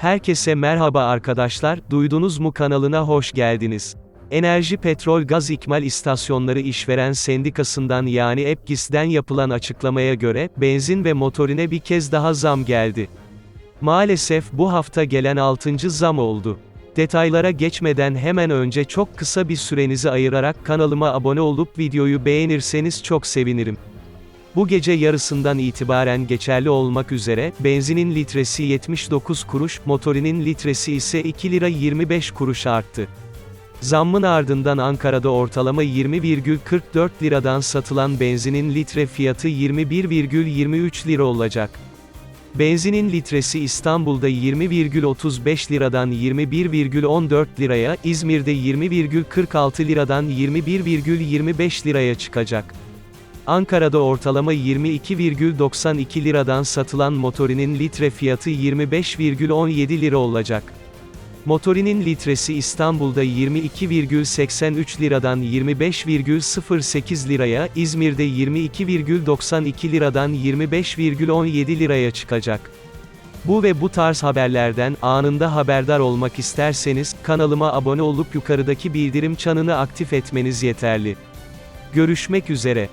Herkese merhaba arkadaşlar, duydunuz mu kanalına hoş geldiniz. Enerji Petrol Gaz İkmal İstasyonları İşveren Sendikası'ndan yani EPGİS'den yapılan açıklamaya göre, benzin ve motorine bir kez daha zam geldi. Maalesef bu hafta gelen 6. zam oldu. Detaylara geçmeden hemen önce çok kısa bir sürenizi ayırarak kanalıma abone olup videoyu beğenirseniz çok sevinirim. Bu gece yarısından itibaren geçerli olmak üzere, benzinin litresi 79 kuruş, motorinin litresi ise 2 lira 25 kuruş arttı. Zammın ardından Ankara'da ortalama 20,44 liradan satılan benzinin litre fiyatı 21,23 lira olacak. Benzinin litresi İstanbul'da 20,35 liradan 21,14 liraya, İzmir'de 20,46 liradan 21,25 liraya çıkacak. Ankara'da ortalama 22,92 liradan satılan motorinin litre fiyatı 25,17 lira olacak. Motorinin litresi İstanbul'da 22,83 liradan 25,08 liraya, İzmir'de 22,92 liradan 25,17 liraya çıkacak. Bu ve bu tarz haberlerden anında haberdar olmak isterseniz kanalıma abone olup yukarıdaki bildirim çanını aktif etmeniz yeterli. Görüşmek üzere.